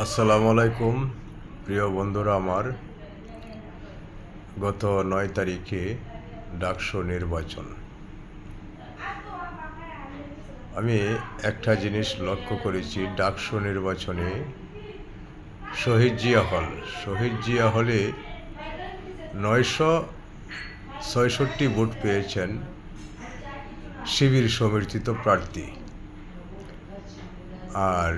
আসসালামু আলাইকুম, প্রিয় বন্ধুরা আমার। গত নয় তারিখে ডাকসু নির্বাচন। আমি একটা জিনিস লক্ষ্য করেছি, ডাকসু নির্বাচনে শহীদ জিয়া হল। শহীদ জিয়া হলে নয়শো ছয়ষট্টি ভোট পেয়েছেন শিবির সমর্থিত প্রার্থী। আর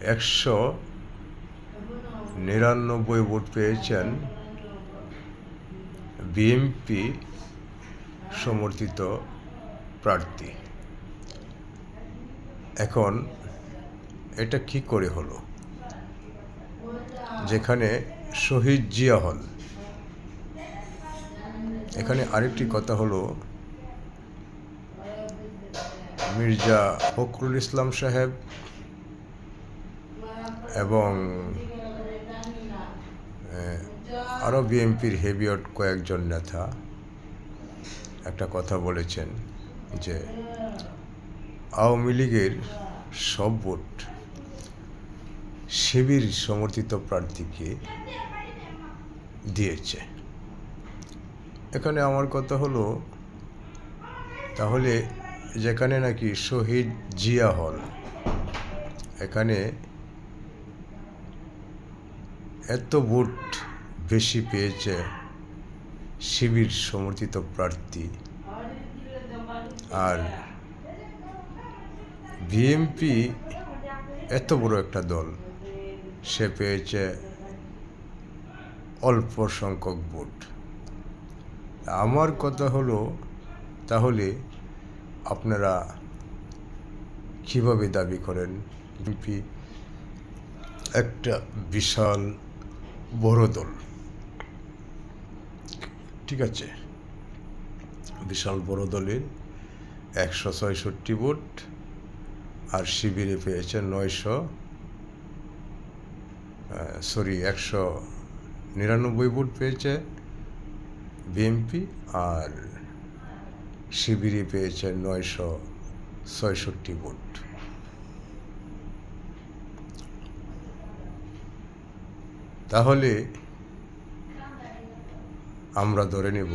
একশো নিরানব্বই ভোট পেয়েছেন বিএমপি সমর্থিত প্রার্থী। এখন এটা কি করে হলো? যেখানে শহীদ জিয়া হল এখানে আরেকটি কথা হলো, মির্জা ফখরুল ইসলাম সাহেব এবং আরও বিএনপির হেভিয়ট কয়েকজন নেতা একটা কথা বলেছেন যে আওয়ামী লীগের সব ভোট শিবির সমর্থিত প্রার্থীকে দিয়েছে। এখানে আমার কথা হলো, তাহলে যেখানে নাকি শহীদ জিয়া হল এখানে এত ভোট বেশি পেয়েছে শিবির সমর্থিত প্রার্থী। আর বিএমপি এত বড় একটা দল, সে পেয়েছে অল্প সংখ্যক ভোট। আমার কথা হলো, তাহলে আপনারা কীভাবে দাবি করেন? বিএনপি একটা বিশাল বড় দল। ঠিক আছে? বিশাল বড় দলের একশো ছয়ষট্টি ভোট আর শিবিরে পেয়েছে নয়শো সরি একশো নিরানব্বই ভোট পেয়েছে বিএমপি আর শিবিরে পেয়েছে নয়শো ছয়ষট্টি ভোট। তাহলে আমরা ধরে নেব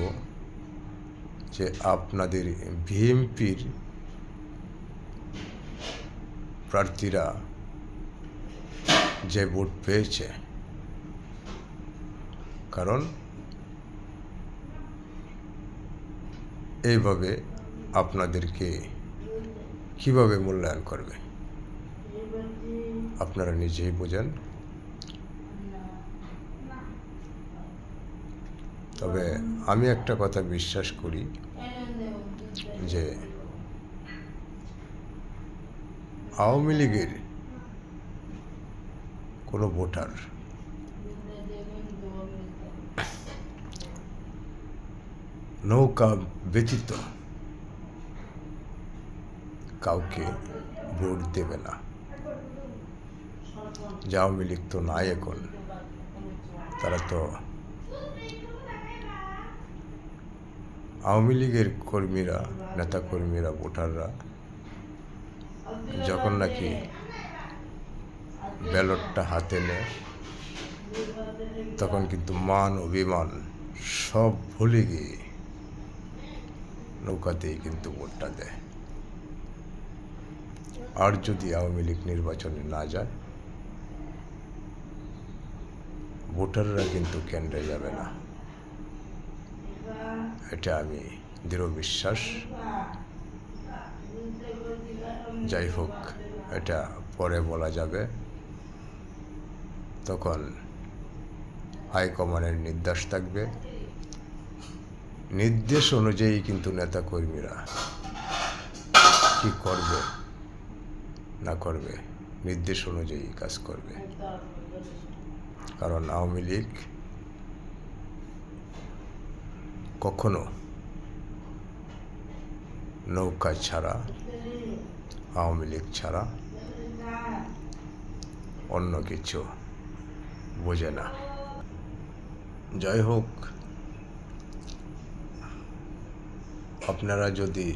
যে আপনাদের বিএমপির প্রার্থীরা যে ভোট পেয়েছে। কারণ এইভাবে আপনাদেরকে কীভাবে মূল্যায়ন করবে? আপনারা নিজেই বোঝেন। তবে আমি একটা কথা বিশ্বাস করি যে আওয়ামী লীগের কোনো ভোটার নৌকা ব্যতীত কাউকে ভোট দেবে না। যে আওয়ামী লীগ তো নাই এখন, তারা তো আওয়ামী লীগের কর্মীরা নেতা কর্মীরা ভোটাররা যখন নাকি ব্যালটটা হাতে নেয়, তখন কিন্তু মান, অভিমান সব ভুলে গিয়ে নৌকাতেই কিন্তু ভোটটা দেয়। আর যদি আওয়ামী লীগ নির্বাচনে না যায়, ভোটাররা কিন্তু কেন্দ্রে যাবে না। এটা আমি দৃঢ় বিশ্বাস। যাই হোক, এটা পরে বলা যাবে। তখন হাইকমান্ডের নির্দেশ থাকবে। নির্দেশ অনুযায়ী কিন্তু নেতা কর্মীরা কি করবে, না করবে, নির্দেশ অনুযায়ী কাজ করবে। কারণ আওয়ামী লীগ কখনো নৌকা ছাড়া, আওয়ামী লীগ ছাড়া অন্য কিছু বোঝে না। যাই হোক, আপনারা যদি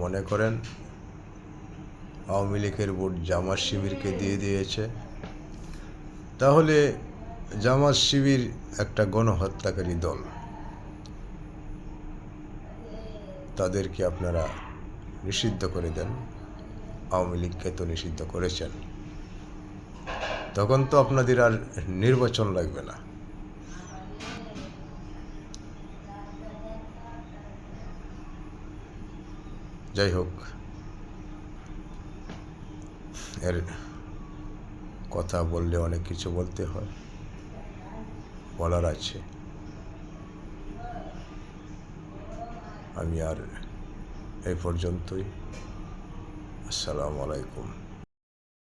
মনে করেন আওয়ামী লীগের ভোট জামাত শিবিরকে দিয়ে দিয়েছে, তাহলে জামাত শিবির একটা গণহত্যাকারী দল। তাদেরকে আপনারা নিষিদ্ধ করে দেন। আওয়ামী লীগকে তো নিষিদ্ধ করেছেন। তখন তো আপনাদের আর নির্বাচন লাগবে না। যাই হোক, এর কথা বললে অনেক কিছু বলতে হয়, বলার আছে। আমি আর এই পর্যন্তই। আসসালামু আলাইকুম।